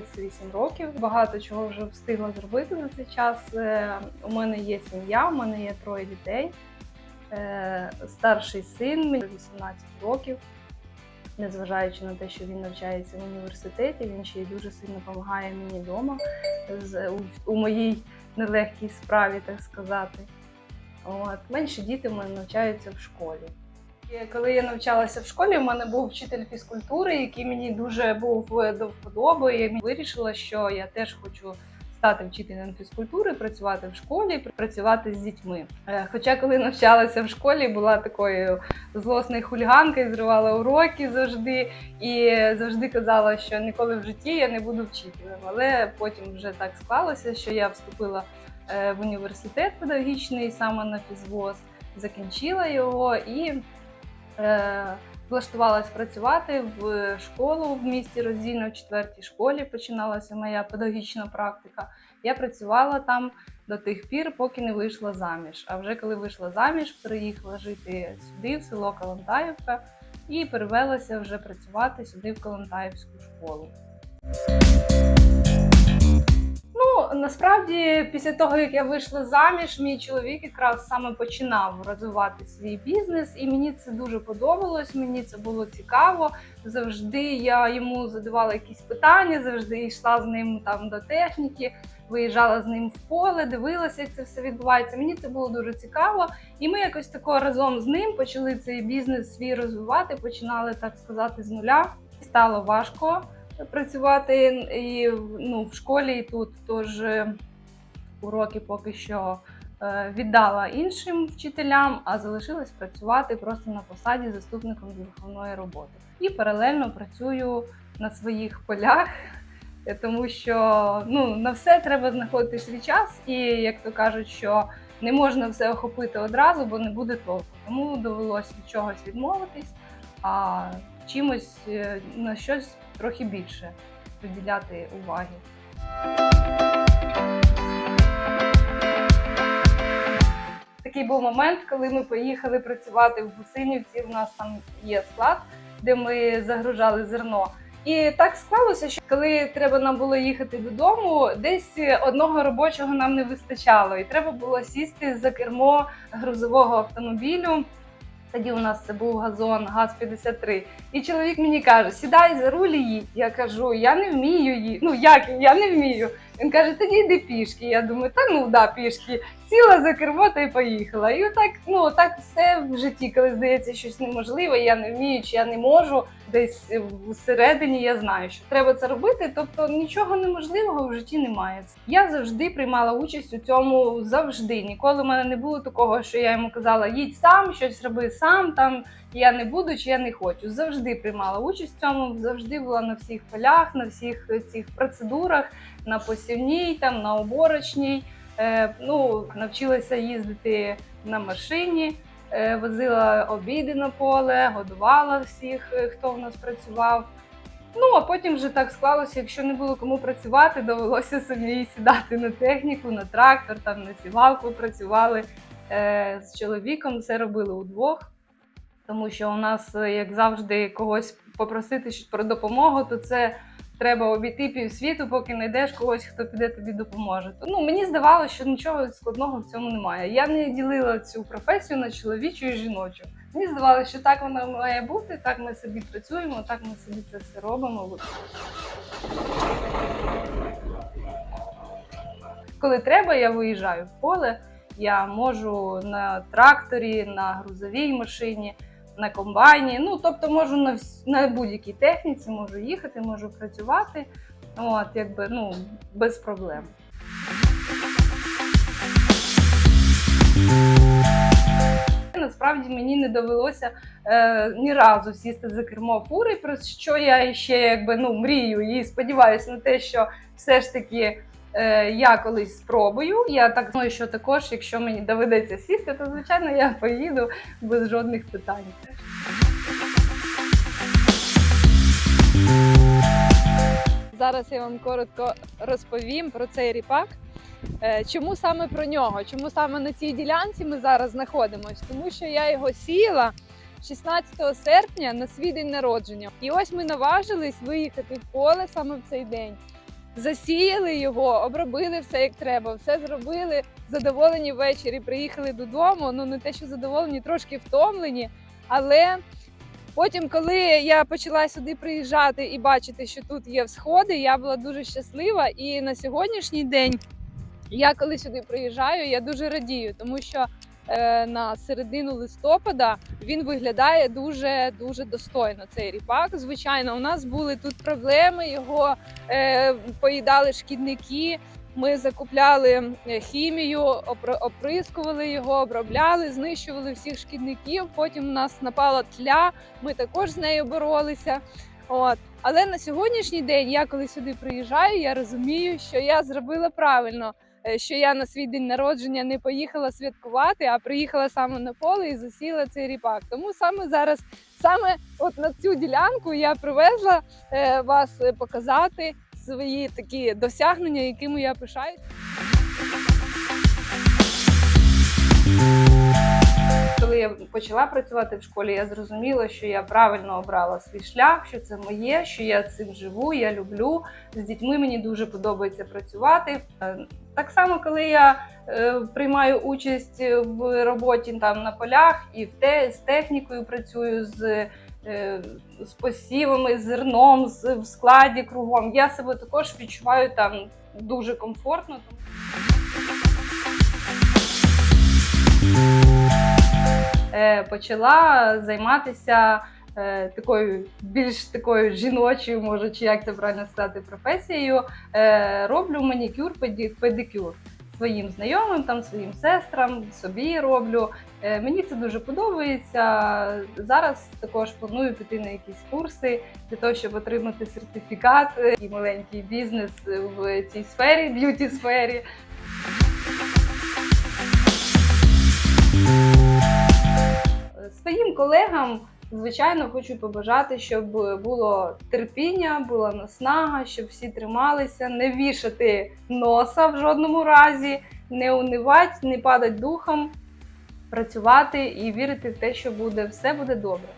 28 років. Багато чого вже встигла зробити за цей час. Е, У мене є сім'я, у мене є троє дітей. Е, Старший син мені 18 років. Незважаючи на те, що він навчається в університеті, він ще й дуже сильно допомагає мені вдома у моїй нелегкій справі, так сказати. От. Менші діти в мене навчаються в школі. Коли я навчалася в школі, у мене був вчитель фізкультури, який мені дуже був е, до вподоби. Я вирішила, що я теж хочу стати вчителем фізкультури, працювати в школі, працювати з дітьми. Е, Хоча, коли навчалася в школі, була такою злосною хуліганкою, зривала уроки завжди і завжди казала, що ніколи в житті я не буду вчителем. Але потім вже так склалося, що я вступила е, в університет педагогічний саме на фізвоз, закінчила його і влаштувалась працювати в школу в місті Роздільно в четвертій школі. Починалася моя педагогічна практика. Я працювала там до тих пір, поки не вийшла заміж. А вже коли вийшла заміж, переїхала жити сюди, в село Калантаївка, і перевелася вже працювати сюди в Калантаївську школу. Насправді, після того, як я вийшла заміж, мій чоловік якраз саме починав розвивати свій бізнес, і мені це дуже подобалось. Мені це було цікаво. Завжди я йому задавала якісь питання, завжди йшла з ним там до техніки, виїжджала з ним в поле, дивилася, як це все відбувається. Мені це було дуже цікаво. І ми якось тако разом з ним почали цей бізнес свій розвивати, починали так сказати з нуля. Стало важко працювати і ну, в школі і тут. Тож уроки поки що е, віддала іншим вчителям, а залишилась працювати просто на посаді заступником з виховної роботи. І паралельно працюю на своїх полях. Тому що ну, на все треба знаходити свій час, і як то кажуть, що не можна все охопити одразу, бо не буде толку. Тому довелося від чогось відмовитись, а чимось е, на щось трохи більше приділяти уваги. Такий був момент, коли ми поїхали працювати в Гусинівці. У нас там є склад, де ми загружали зерно. І так склалося, що коли треба нам було їхати додому, десь одного робочого нам не вистачало, і треба було сісти за кермо грузового автомобілю. Тоді у нас це був газон ГАЗ-53. І чоловік мені каже: сідай за руль і їдь. Я кажу, я не вмію її. Ну як я не вмію. Він каже, тоді йди пішки. Я думаю, та ну да, пішки. Сіла за кермо та й поїхала. І отак, ну так все в житті, коли здається щось неможливе, я не вмію, чи я не можу. Десь всередині я знаю, що треба це робити. Тобто нічого неможливого в житті немає. Я завжди приймала участь у цьому завжди. Ніколи в мене не було такого, що я йому казала, їдь сам, щось роби сам там. Я не буду чи я не хочу. Завжди приймала участь в цьому, завжди була на всіх полях, на всіх цих процедурах, на посівній, там на оборочній. Е, ну, навчилася їздити на машині, е, возила обіди на поле, годувала всіх, е, хто в нас працював. Ну, а потім вже так склалося, якщо не було кому працювати, довелося самі сідати на техніку, на трактор, там на сівалку працювали з чоловіком. Це робили удвох. Тому що у нас, як завжди, когось попросити про допомогу, то це треба обійти півсвіту, поки знайдеш когось, хто піде тобі допоможе. Ну мені здавалося, що нічого складного в цьому немає. Я не ділила цю професію на чоловічу і жіночу. Мені здавалося, що так вона має бути, так ми собі працюємо, так ми собі це все робимо. Коли треба, я виїжджаю в поле. Я можу на тракторі, на грузовій машині, на комбайні. Ну, тобто можу на, вс- на будь-якій техніці, можу їхати, можу працювати. От, якби, ну, без проблем. Насправді мені не довелося е, ні разу сісти за кермо фури, про що я ще якби ну мрію і сподіваюся на те, що все ж таки я колись спробую. Я так думаю, що також, якщо мені доведеться сісти, то звичайно я поїду без жодних питань. Зараз я вам коротко розповім про цей ріпак. Е, Чому саме про нього? Чому саме на цій ділянці ми зараз знаходимося? Тому що я його сіяла 16 серпня на свій день народження. І ось ми наважились виїхати в поле саме в цей день. Засіяли його, обробили все як треба, все зробили. Задоволені ввечері, приїхали додому. Ну не те, що задоволені, трошки втомлені. Але потім, коли я почала сюди приїжджати і бачити, що тут є всходи, я була дуже щаслива. І на сьогоднішній день я коли сюди приїжджаю, я дуже радію, тому що на середину листопада він виглядає дуже дуже достойно. Цей ріпак. Звичайно, у нас були тут проблеми. Його е, поїдали шкідники. Ми закупляли е, хімію, опри- оприскували його, обробляли, знищували всіх шкідників. Потім у нас напала тля. Ми також з нею боролися. От. Але на сьогоднішній день, я коли сюди приїжджаю, я розумію, що я зробила правильно, е, що я на свій день народження не поїхала святкувати, а приїхала саме на поле і засіла цей ріпак. Тому саме зараз, саме от на цю ділянку я привезла е, вас е, показати свої такі досягнення, якими я пишаюсь. Коли я почала працювати в школі, я зрозуміла, що я правильно обрала свій шлях, що це моє, що я цим живу, я люблю. З дітьми мені дуже подобається працювати. Е, Так само, коли я е, приймаю участь в роботі там на полях і в те, з технікою працюю з. е, З посівами, з зерном, з в складі кругом. Я себе також відчуваю там дуже комфортно. Е, почала займатися е, такою більш такою жіночою, може, чи як це правильно сказати, професією. Е, роблю манікюр, педикюр своїм знайомим, там своїм сестрам, собі роблю. Е, мені це дуже подобається. Зараз також планую піти на якісь курси для того, щоб отримати сертифікат і маленький бізнес в цій сфері, б'юті сфері. Своїм колегам, звичайно, хочу побажати, щоб було терпіння, була наснага, щоб всі трималися, не вішати носа в жодному разі, не унивати, не падати духом, працювати і вірити в те, що буде все буде добре.